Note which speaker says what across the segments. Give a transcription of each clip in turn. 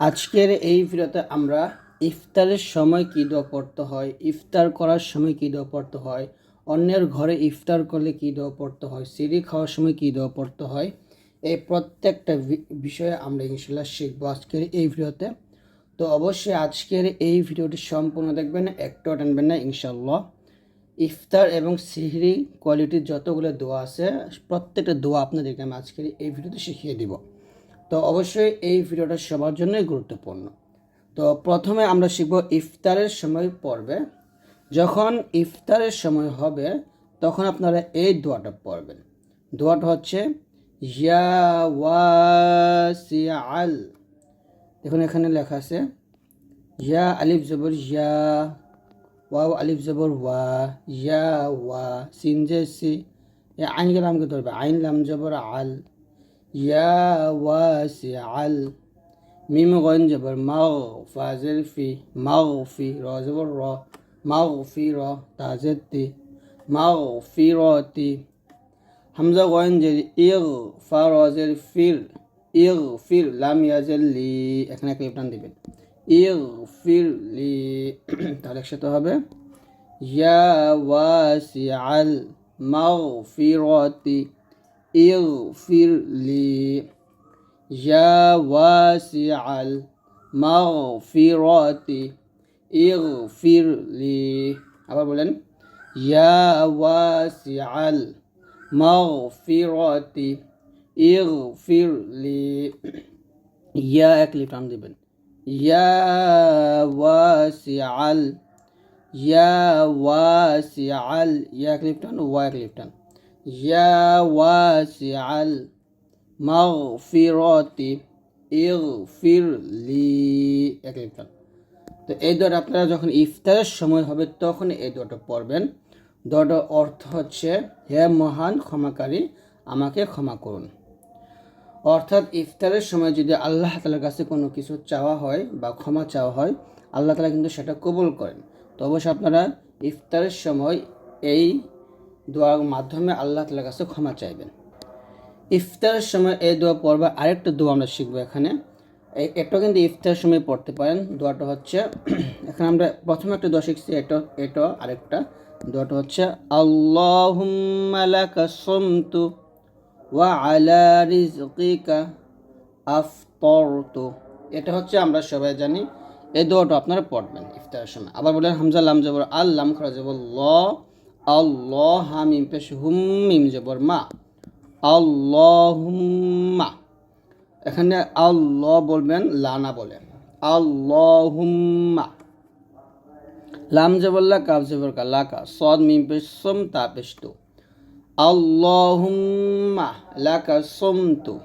Speaker 1: আজকের এই ভিডিওতে আমরা ইফতারের সময় কী দোয়া পড়তে হয়, ইফতার করার সময় কী দোয়া পড়তে হয়, অন্যের ঘরে ইফতার করলে কী দোয়া পড়তে হয়, সিঁড়ি খাওয়ার সময় কী দোয়া পড়তে হয়, এই প্রত্যেকটা বিষয়ে আমরা ইনশাল্লাহ শিখব আজকের এই ভিডিওতে। তো অবশ্যই আজকের এই ভিডিওটি সম্পূর্ণ দেখবেন একটাও টানবেন না ইনশাল্লাহ। ইফতার এবং সিহরি কোয়ালিটির যতগুলো দোয়া আছে, প্রত্যেকটা দোয়া আপনাদেরকে আমি আজকের এই ভিডিওতে শিখিয়ে দিব। তো অবশ্যই এই ভিডিওটা সবার জন্যই গুরুত্বপূর্ণ। তো প্রথমে আমরা শিখব ইফতারের সময় পড়বে যখন ইফতারের সময় হবে, তখন আপনারা এই দোয়াটা পড়বেন। দোয়াটা হচ্ছে, ইয়া দেখুন, এখানে লেখা আছে, ইয়া আলিফ জবর ইয়া, ওয়াও আলিফ জবর ওয়া, ইয়া ওয়া, সিন যে সি আইন লামকে ধরবে? আইন, লাম জবর আল। ইয়া ওয়াসিআল মিম গন জবর মাও ফাজের ফি মাও ফি র জবর র মাও ফি র তাজের তি মাও ফি র তি হামজা গন যে ইগ ফা রজের ফির ইগ ফির লাম ইয়াজের লি এখানে একটা টান দিবেন। ইগ ফির লি তাহলে একসাথে হবে। ইয়া ওয়াসিআল মাগফিরাতি ইগফির লি ইয়া ওয়াসিআল মাগফিরাতি ইগফির লি আবার বলেন ইয়া ওয়াসিআল মাগফিরাতি ইগফির লি ইয়া এক লিপ টান দিবেন ইয়া ওয়াসিআল ইয়া ওয়াসিআল ইয়া এক লিপ টান ওয়া এক লিপ টান মাগফিরাতি ইগফির লি এক লিপ তো এই দোয়াটা আপনারা যখন ইফতারের সময় হবে, তখন এই দোয়াটা পড়বেন। দোয়াটার অর্থ হচ্ছে, হে মহান ক্ষমাকারী, আমাকে ক্ষমা করুন। অর্থাৎ ইফতারের সময় যদি আল্লাহ তালার কাছে কোনো কিছু চাওয়া হয় বা ক্ষমা চাওয়া হয়, আল্লাহ তালা কিন্তু সেটা কবুল করেন। তো অবশ্যই আপনারা ইফতারের সময় এই দোয়ার মাধ্যমে আল্লাহ তালার কাছে ক্ষমা চাইবেন। ইফতারের সময় এই দোয়া পড়বে আরেকটা দোয়া আমরা শিখব এখানে। এটা কিন্তু ইফতারের সময় পড়তে পারেন। দোয়াটা হচ্ছে, এখানে আমরা প্রথমে একটা দোয়া শিখছি, এটা এটা আরেকটা। দোয়াটা হচ্ছে, আল্লাহুম্মা লাকা সুমতু ওয়া আলা রিজকিকা আফতরতু। এটা হচ্ছে আমরা সবাই জানি, এই দোয়াটা আপনারা পড়বেন ইফতারের সময়। আবার বলেন হামজা লাম জবর আল খরা ল আল্লাহ হামিম পেশ হুম মিম জবর মা। আল্লাহুম্মা। এখানে আল্লাহ বলবেন, লানা বলেন। আল্লাহুম্মা। লাম জবল্লা কাব জবর কা, লাকা। সদ মিম পেশ সম, তা পেশ তু। আল্লাহুম্মা, লাকা সুমতু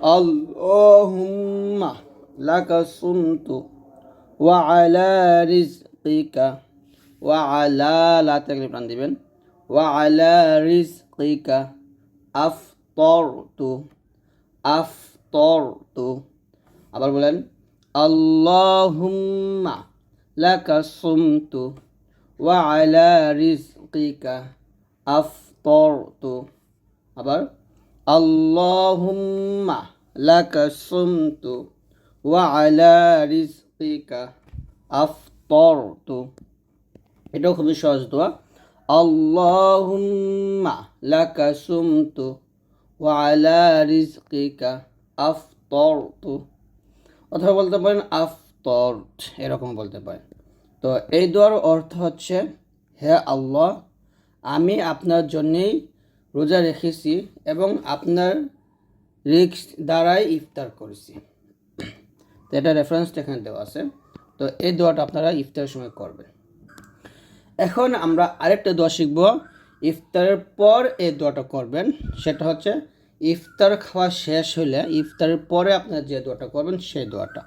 Speaker 1: আল্লাহুম্মা, লাকা সুমতু ওয়া আলা রিজকিকা। ওয়া আলা লা তাকলিফ টান দিবেন। ওয়া আলা রিজকিকা আফতরতু আফতরতু। আবার বলেন, আল্লাহুম্মা লাকা সুমতু ওয়া আলা রিজকিকা আফতরতু। আবার, আল্লাহুম্মা লাকা সুমতু ওয়া আলা রিজকিকা আফতরতু। এটাও খুবই সহজ দোয়া। আল্লাহুম্মা লাকা সুমতু ওয়া আলা রিজকিকা আফতরতু। অথবা বলতে পারেন আফতরত, এরকম বলতে পারেন। তো এই দোয়ার অর্থ হচ্ছে, হে আল্লাহ, আমি আপনার জন্যেই রোজা রেখেছি এবং আপনার রিক্স দ্বারাই ইফতার করেছি। তো এটা রেফারেন্সটা এখানে দেওয়া আছে। তো এই দোয়াটা আপনারা ইফতারের সময় করবেন। এখন আমরা আরেকটা দোয়া শিখব। ইফতারের পর এই দোয়াটা করবেন, সেটা হচ্ছে ইফতার খাওয়া শেষ হলে ইফতারের পরে আপনারা যে দোয়াটা করবেন সেই দোয়াটা।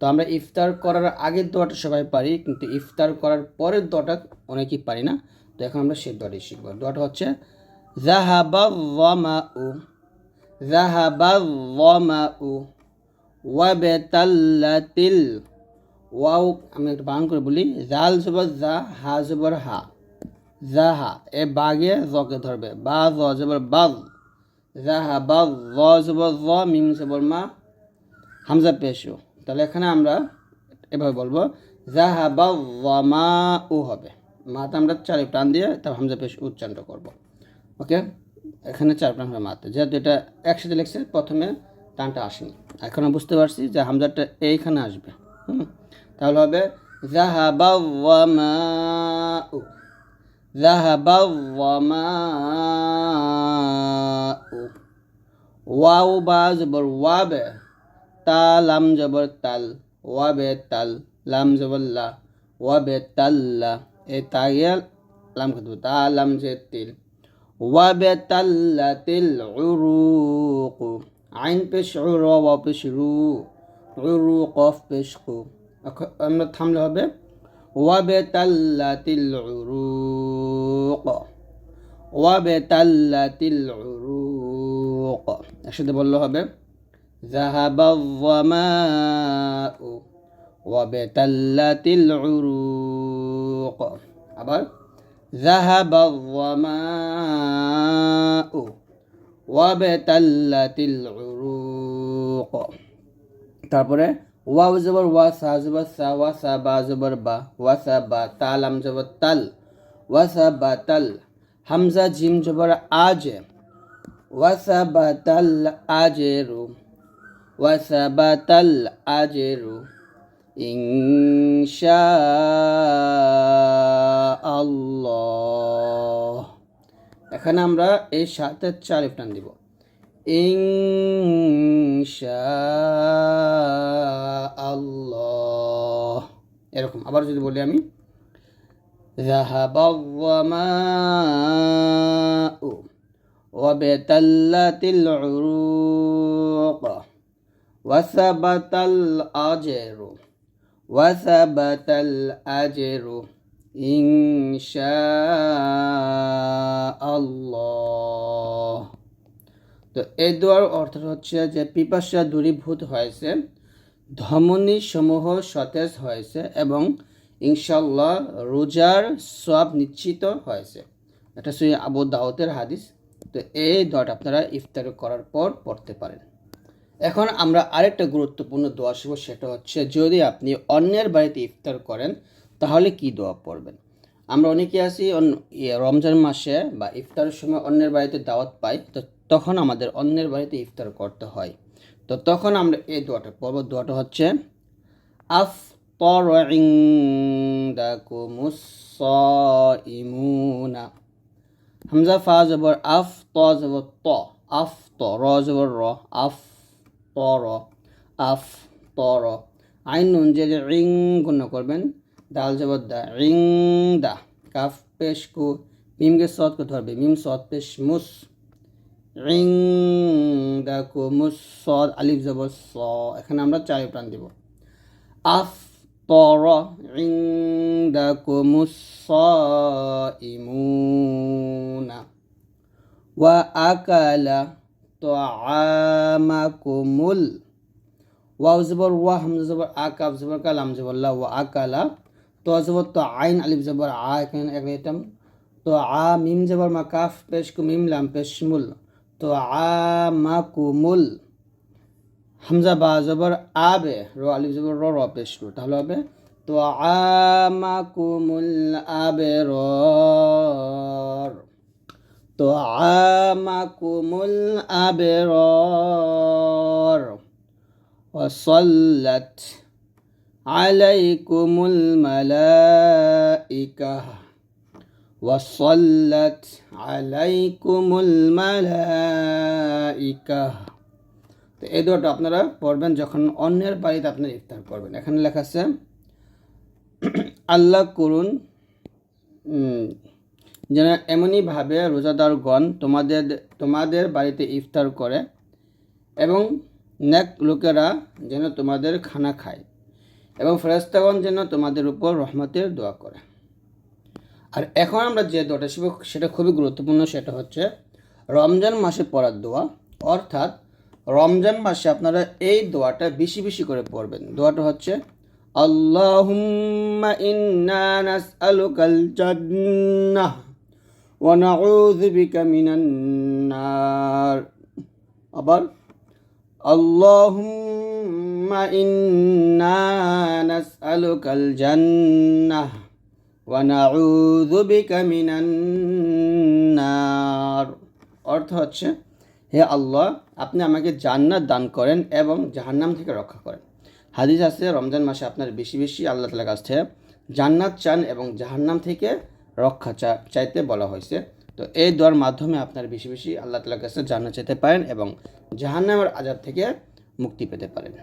Speaker 1: তো আমরা ইফতার করার আগের দোয়াটা সবাই পারি, কিন্তু ইফতার করার পরের দোয়াটা অনেকেই পারি না। তো এখন আমরা সেই দোয়াটি শিখব। দোয়াটা হচ্ছে জাহাবা ওয়ামাউ জাহাবা ওয়ামাউ ওয়াবেতাল্লাতিল ওয়াও, আমি একটু বান করে বলি, জাল জবর জা, হা জবর হা। জা, হা, এ বাগে জকে ধরবে। বা, জ জবর বাগ জাহা বাগ জ জবর জ, মিম জবর মা, হামজা পেশো। তাহলে এখানে আমরা এভাবে বলব জাহাবা ওয়ামা উ হবে। মাতে আমরা চারি প্রাণ দিয়ে তারপর হামজা পেশ উচ্চারণ করব। ওকে? এখানে চার প্রাণ হবে মাতে যেহেতু এটা একসাথে লিখছে, প্রথমে টানটা আসেনি। এখন বুঝতে পারছি যে হামজাটা এইখানে আসবে। হুম? তাহলে হবে জাহাবা ওয়ামা উ জাহাবা ওয়ামা উ ওয়াও বা জবর ওয়াবে তা লাম জবর তাল ওয়াবে তাল লাম জবর লা ওয়াবে তাল্লা এ তাইয়া লাম খাতু তা লাম যে তিল ওয়াবে তাল্লা তিল উরুক আইন পেশ উর আমরা থামলে হবে, ওয়াবেতাল্লাতিল উরুক ওয়াবেতাল্লাতিল উরুক, একসাথে বললে হবে জাহাবাউ ওয়াবেতাল্লাতিল উরুক, আবার জাহাবাউ ওয়াবেতাল্লাতিল উরুক, তারপরে ওয়াও জবর ওয়া সা জবর সা ওয়া সা বা জবর বা ওয়া সা বা তালাম জবর তাল ওয়া সা বা তাল হামজা জিম জবর আজ ওয়াসাবাতাল আজেরু ওয়াসাবাতাল আজেরু ইনশা আল্লাহ এখানে আমরা এই সাথে চার টান দিব। আল্লাহ এরকম আবার যদি বলি আমি ذهب الظماء وابتلت العروق وثبت الأجر وثبت الأجر إن شاء الله তো এই দোয়ার অর্থ হচ্ছে যে পিপাসা দূরীভূত হয়েছে, ধমনী সমূহ সতেজ হয়েছে এবং ইনশাল্লাহ রোজার সব নিশ্চিত হয়েছে। এটা সই আবু দাউতের হাদিস। তো এই দোয়াটা আপনারা ইফতার করার পর পড়তে পারেন। এখন আমরা আরেকটা গুরুত্বপূর্ণ দোয়া শিখব, সেটা হচ্ছে যদি আপনি অন্যের বাড়িতে ইফতার করেন, তাহলে কি দোয়া পড়বেন? আমরা অনেকে আছি রমজান মাসে বা ইফতারের সময় অন্যের বাড়িতে দাওয়াত পাই, তো তখন আমাদের অন্যের বাড়িতে ইফতার করতে হয়। তো তখন আমরা এই দোয়াটা পর্ব দোয়াটা হচ্ছে আফ ইমুনা হামজা, ফা, জবর, আফ, ত, জবর, ত। আফ ত র জবর, র। আফ ত র আফ ত র আইন নুন যে রিং গণ্য করবেন, দাল, জবর, দা, রিং, দা। কাফ, পেশ, কু, মিমকে, সৎ, কু, ধরবে। মিম, সৎ, পেশ, মুস। স আলিফ যাব স। এখানে আমরা চায় প্রাণ দিব। আফ তর ইংদাকুমুস ইমুনা ওয়া আকালা তো আমাকুমুল ওয়াউ জবর ওয়া হামজা জবর আ, কাফ জবর কাল আম জবল্লা ওয়া আকালা তো জবর তো আইন, আলিফ জবর আ, এখানে এক আইটেম তো আ, মিম জবর মা, কাফ, পেশ মিম, লাম পেশমুল তো আ মা কুমুল হামজা বা জবর আবে র আলিফ জবর র র পেশ করো তাহলে হবে তো আমাকুমুল আবে র তো আমাকুমুল আবে র وصلت عليكم الملائكة وصلت عليكم الملائكة তো এই দোয়াটা আপনারা পড়বেন যখন অন্যের বাড়িতে আপনারা ইফতার করবেন এখানে লেখা আছে আল্লাহ করুন যেন এমনইভাবে রোজাদারগণ তোমাদের তোমাদের বাড়িতে ইফতার করে এবং নেক লোকেরা যেন তোমাদের খানা খায় এবং ফেরস্তাগণ যেন তোমাদের উপর রহমতের দোয়া করে আর এখন আমরা যে দোয়াটা শিখব সেটা খুবই গুরুত্বপূর্ণ সেটা হচ্ছে রমজান মাসে পড়ার দোয়া অর্থাৎ রমজান মাসে আপনারা এই দোয়াটা বেশি বেশি করে পড়বেন দোয়াটা হচ্ছে আল্লাহুম্মা ইন্না নাসআলুকাল জান্নাহ ওয়া নাউযু বিকা মিনান নার আবার اللهم إنا نسألك الجنة অর্থ হচ্ছে, হে আল্লাহ, আপনি আমাকে জান্নাত দান করেন এবং জাহান্নাম থেকে রক্ষা করেন। হাদিস আছে, রমজান মাসে আপনার বেশি বেশি আল্লাহ তালা কাছ থেকে জান্নাত চান এবং জাহান্নাম থেকে রক্ষা চাইতে বলা হয়েছে। তো এই দোয়ার মাধ্যমে আপনার বেশি বেশি আল্লাহ তালা কাছে জান্নাত চাইতে পারেন এবং জাহান্নামের আজাদ থেকে মুক্তি পেতে পারেন।